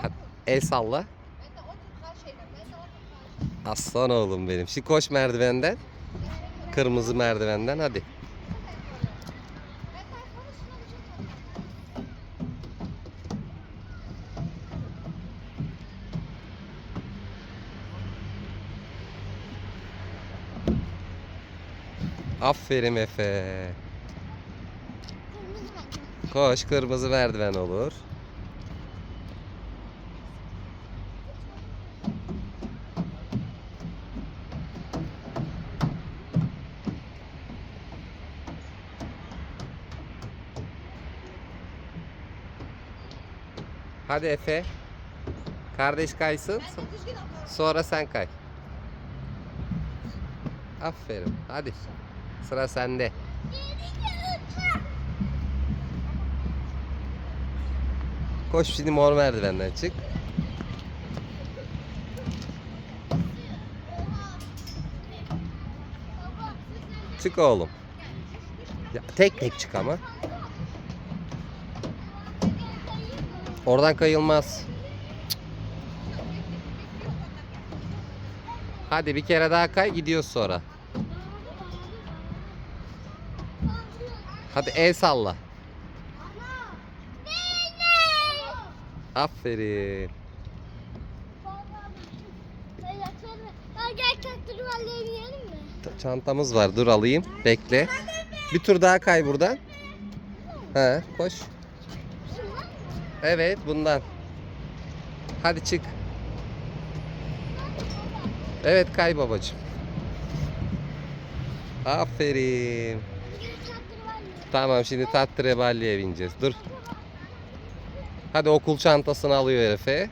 Hadi, el salla. Aslan oğlum benim. Şimdi koş merdivenden. Kırmızı merdivenden hadi. Aferin Efe. Koş kırmızı merdiven olur. Hadi Efe. Kardeş kaysın. Sonra sen kay. Aferin. Hadi. Sıra sende. Koş şimdi mor merdivenden çık. Çık oğlum. Ya, tek tek çık ama. Oradan kayılmaz. Hadi bir kere daha kay gidiyoruz sonra. Hadi el salla. Aferin. Çantamız var. Dur alayım. Bekle. Bir tur daha kay buradan. He, koş. Evet, bundan. Hadi çık. Evet, kay babacığım. Aferin. Tamam, şimdi Tattreballi'ye bineceğiz. Dur. Hadi okul çantasını alıyor Efe.